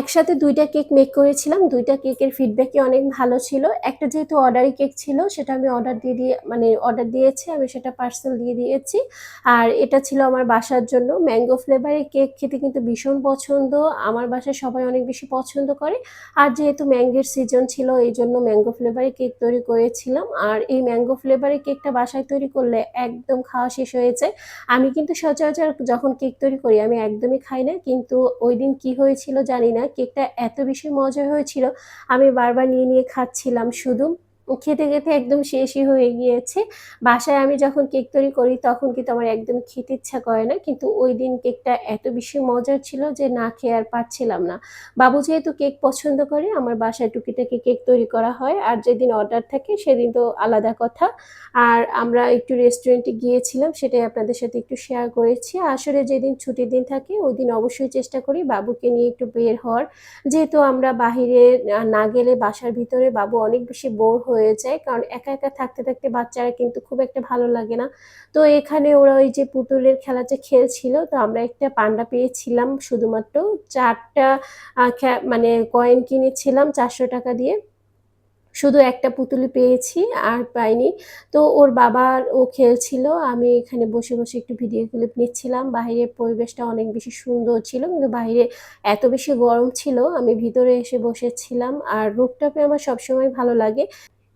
একসাথে দুইটা cake make করেছিলাম। দুইটা কেকের ফিডব্যাকই অনেক ভালো ছিল। একটা যেহেতু অর্ডারি কেক ছিল, সেটা আমি অর্ডার দিয়ে দিয়ে মানে অর্ডার দিয়েছি, আমি সেটা পার্সেল দিয়ে দিয়েছি। আর এটা ছিল আমার বাসার জন্য। ম্যাঙ্গো ফ্লেভারের কেক খেতে কিন্তু ভীষণ পছন্দ। আমার বাসায় সবাই অনেক বেশি পছন্দ করে। আর যেহেতু ম্যাঙ্গোর সিজন ছিল, এই জন্য ম্যাঙ্গো ফ্লেভারের কেক তৈরি করেছিলাম। আর এই ম্যাঙ্গো ফ্লেভারের কেকটা বাসায় তৈরি করলে একদম খাওয়া শেষ হয়ে যায়। আমি কিন্তু সচরাচর যখন কেক তৈরি করি, আমি একদমই খাই না। কিন্তু ওই দিন কী হয়েছিল জানি না। কেকটা এত বেশি মজা হয়েছিল আমি বারবার নিয়ে নিয়ে খাচ্ছিলাম শুধু। খেতে খেতে একদম শেষই হয়ে গিয়েছে। বাসায় আমি যখন কেক তৈরি করি তখন কিন্তু আমার একদম খেতে ইচ্ছা করে না। কিন্তু ওই দিন কেকটা এত বেশি মজার ছিল যে না খেয়ে আর পারছিলাম না। বাবু যেহেতু কেক পছন্দ করে, আমার বাসায় টুকিটাকি কেক তৈরি করা হয়। আর যেদিন অর্ডার থাকে সেদিন তো আলাদা কথা। আর আমরা একটু রেস্টুরেন্টে গিয়েছিলাম, সেটাই আপনাদের সাথে একটু শেয়ার করেছি। আসলে যেদিন ছুটির দিন থাকে, ওই দিন অবশ্যই চেষ্টা করি বাবুকে নিয়ে একটু বের হওয়ার। যেহেতু আমরা বাহিরে না গেলে বাসার ভিতরে বাবু অনেক বেশি বোর হয়ে যায়, কারণ একা একা থাকতে থাকতে বাচ্চারা কিন্তু খুব একটা ভালো লাগে না। তো এখানে ওরা ওই যে পুতুলের খেলাটা খেলছিল, তো আমরা একটা পান্ডা পেয়েছিলাম শুধুমাত্র। চারটা মানে কয়েন কিনেছিলাম চারশো টাকা দিয়ে। শুধু একটা পুতুলি পেয়েছি, আর পাইনি। তো ওর বাবার ও খেলছিল, আমি এখানে বসে বসে একটু ভিডিও ক্লিপ নিচ্ছিলাম। বাইরের পরিবেশটা অনেক বেশি সুন্দর ছিল, কিন্তু বাইরে এত বেশি গরম ছিল, আমি ভিতরে এসে বসেছিলাম। আর রূপটাপে আমার সবসময় ভালো লাগে।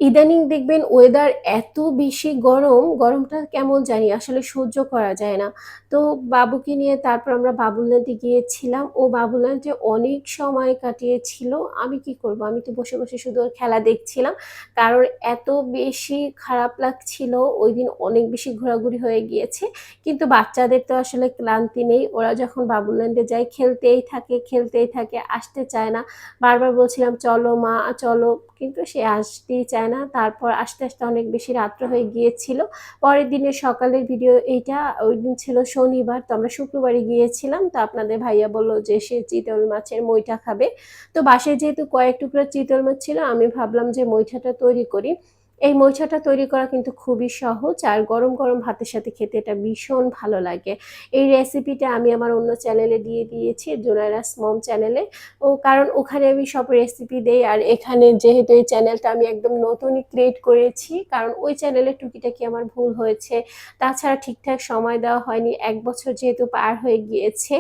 ইদানিং দেখবেন ওয়েদার এত বেশি গরম, গরমটা কেমন জানি আসলে সহ্য করা যায় না। তো বাবুকে নিয়ে তারপর আমরা বাবুল্যান্ডে গিয়েছিলাম। ও বাবুল্যান্ডে অনেক সময় কাটিয়েছিল। আমি কি করব? আমি তো বসে বসে শুধু ওর খেলা দেখছিলাম। কারণ এত বেশি খারাপ লাগছিল ওই দিন অনেক বেশি ঘোরাঘুরি হয়ে গিয়েছে। কিন্তু বাচ্চাদের তো আসলে ক্লান্তি নেই। ওরা যখন বাবুল্যান্ডে যায়, খেলতেই থাকে খেলতেই থাকে, আসতে চায় না। বারবার বলছিলাম, চলো মা, চলো। কিন্তু সে আসতেই চায় না। তারপর আস্তে আস্তে অনেক বেশি রাত্র হয়ে গিয়েছিল। পরের দিনের সকালের ভিডিও এইটা, ওই দিন ছিল শনিবার, তো আমরা শুক্রবারে গিয়েছিলাম। তো আপনাদের ভাইয়া বলল যে সে চিতল মাছের মইটা খাবে। তো বাসায় যেহেতু কয়েক টুকরো চিতল মাছ ছিল, আমি ভাবলাম যে মইঠাটা তৈরি করি। এই মইচাটা তৈরি করা কিন্তু খুবই সহজ আর গরম গরম ভাতের সাথে খেতে এটা ভীষণ ভালো লাগে। এই রেসিপিটা আমি আমার অন্য চ্যানেলে দিয়ে দিয়েছি জোনারাস মম চ্যানেলে ও কারণ ওখানে আমি সব রেসিপি দেই আর এখানে যেহেতু এই চ্যানেলটা আমি একদম নতুনই ক্রিয়েট করেছি, কারণ ওই চ্যানেলে টুকিটাকি আমার ভুল হয়েছে। তাছাড়া ঠিকঠাক সময় দেওয়া হয়নি, এক বছর যেহেতু পার হয়ে গিয়েছে,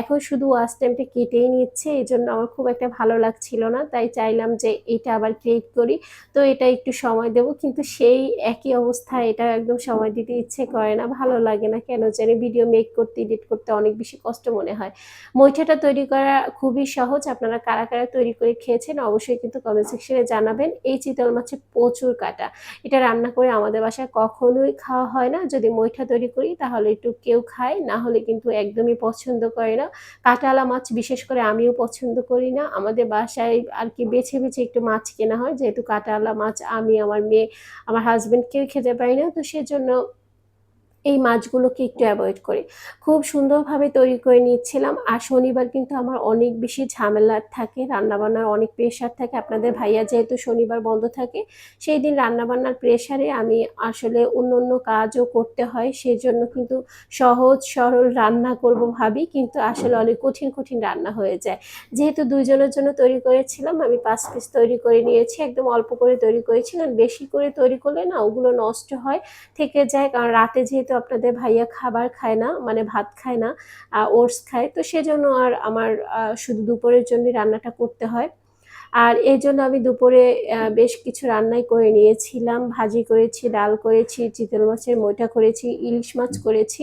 এখন শুধু ওয়াচ টাইমটা কেটেই নিচ্ছে এই জন্য আমার খুব একটা ভালো লাগছিল না, তাই চাইলাম যে এটা আবার ক্রিয়েট করি। তো এটা একটু সময় দেবো কিন্তু সেই একই অবস্থায় এটা একদম সময় দিতে ইচ্ছে করে না। ভালো লাগে না কেন জানি ভিডিও মেক করতে এডিট করতে অনেক বেশি কষ্ট মনে হয়। মৈঠাটা তৈরি করা খুবই সহজ, আপনারা কারা কারা তৈরি করে খেয়েছেন অবশ্যই কিন্তু কমেন্ট সেকশনে জানাবেন। এই চিতল মাছে প্রচুর কাটা, এটা রান্না করে আমাদের বাসায় কখনোই খাওয়া হয় না। যদি মৈঠা তৈরি করি তাহলে একটু কেউ খায়, না হলে কিন্তু একদমই পছন্দ করে না। কাটালা মাছ বিশেষ করে আমিও পছন্দ করি না। আমাদের বাসায় আর কি বেছে বেছে একটু মাছ কেনা হয়, যেহেতু কাটালা মাছ আমি, আমার মেয়ে আমার হাজব্যান্ড কেউ খেতে পারি না তো সেজন্য এই মাছগুলোকে একটু অ্যাভয়েড করি। খুব সুন্দরভাবে তৈরি করে নিচ্ছিলাম। আর শনিবার কিন্তু আমার অনেক বেশি ঝামেলার থাকে, রান্নাবান্নার অনেক প্রেশার থাকে। আপনাদের ভাইয়া যেহেতু শনিবার বন্ধ থাকে সেই দিন রান্নাবান্নার প্রেশারে আমি আসলে অন্য অন্য কাজও করতে হয় সেই জন্য কিন্তু সহজ সরল রান্না করব ভাবি, কিন্তু আসলে অনেক কঠিন কঠিন রান্না হয়ে যায়। যেহেতু দুইজনের জন্য তৈরি করেছিলাম, আমি পাঁচ পিস তৈরি করে নিয়েছি, একদম অল্প করে তৈরি করেছিলাম। বেশি করে তৈরি করলে না ওগুলো নষ্ট হয়, থেকে যায়। কারণ রাতে যেহেতু তো আপনাদের ভাইয়া খাবার খায় না মানে ভাত খায় না ওটস খায়। তো সেজন্য আর আমার শুধু দুপুরের জন্য রান্নাটা করতে হয়। আর এই জন্য আমি দুপুরে বেশ কিছু রান্নাই করে নিয়েছিলাম। ভাজি করেছি, ডাল করেছি, চিতল মাছের মইটা করেছি, ইলিশ মাছ করেছি।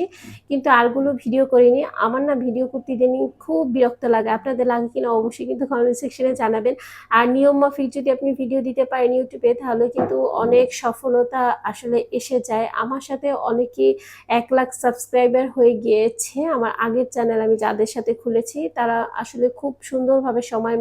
কিন্তু আরগুলো ভিডিও করিনি। আমার না ভিডিও করতে ইদানিং খুব বিরক্ত লাগে। আপনাদের লাগে কিনা অবশ্যই কিন্তু কমেন্ট সেকশনে জানাবেন। আর নিয়ম মাফিক যদি আপনি ভিডিও দিতে পারেন ইউটিউবে, তাহলে কিন্তু অনেক সফলতা আসলে এসে যায়। আমার সাথে অনেকেই এক লাখ সাবস্ক্রাইবার হয়ে গিয়েছে। আমার আগের চ্যানেল আমি যাদের সাথে খুলেছি, তারা আসলে খুব সুন্দরভাবে সময়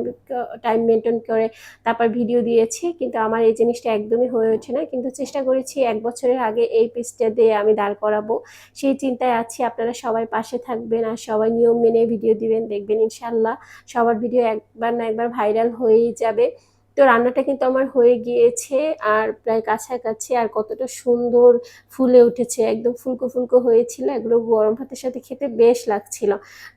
টাইম মেনটেন করে তারপর ভিডিও দিয়েছি, কিন্তু আমার এই জিনিসটা একদমই হয়ে ওঠে না। কিন্তু চেষ্টা করেছি এক বছরের আগে এই পেজটা দিয়ে আমি দাঁড় করাবো। সেই চিন্তায় আছি, আপনারা সবাই পাশে থাকবেন আর সবাই নিয়ম মেনে ভিডিও দিবেন, দেখবেন ইনশাল্লাহ সবার ভিডিও একবার না একবার ভাইরাল হয়েই যাবে। তো রান্নাটা কিন্তু আমার হয়ে গিয়েছে আর প্রায় কাছাকাছি আর কতটা সুন্দর ফুলে উঠেছে। একদম ফুলকো ফুলকো হয়েছিল, এগুলো গরম ভাতের সাথে খেতে বেশ লাগছিল।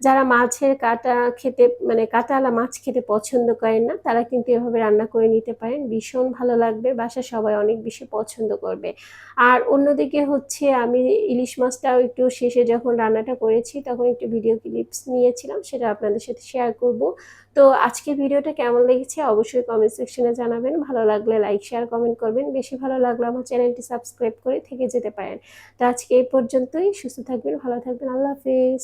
যারা মাছের কাটা খেতে মানে কাটাওয়ালা মাছ খেতে পছন্দ করেন না, তারা কিন্তু এভাবে রান্না করে নিতে পারেন। ভীষণ ভালো লাগবে বাসা সবাই অনেক বেশি পছন্দ করবে। আর অন্যদিকে হচ্ছে আমি ইলিশ মাছটাও একটু শেষে যখন রান্নাটা করেছি, তখন একটু ভিডিও ক্লিপস নিয়েছিলাম, সেটা আপনাদের সাথে শেয়ার করব। তো আজকে ভিডিওটা কেমন লেগেছে অবশ্যই কমেন্ট সেকশনে জানাবেন। ভালো লাগলে লাইক শেয়ার কমেন্ট করবেন। বেশি ভালো লাগলে আমার চ্যানেলটি সাবস্ক্রাইব করে থেকে যেতে পারেন। তো আজকে এই পর্যন্তই। সুস্থ থাকবেন, ভালো থাকবেন। আল্লাহ হাফিজ।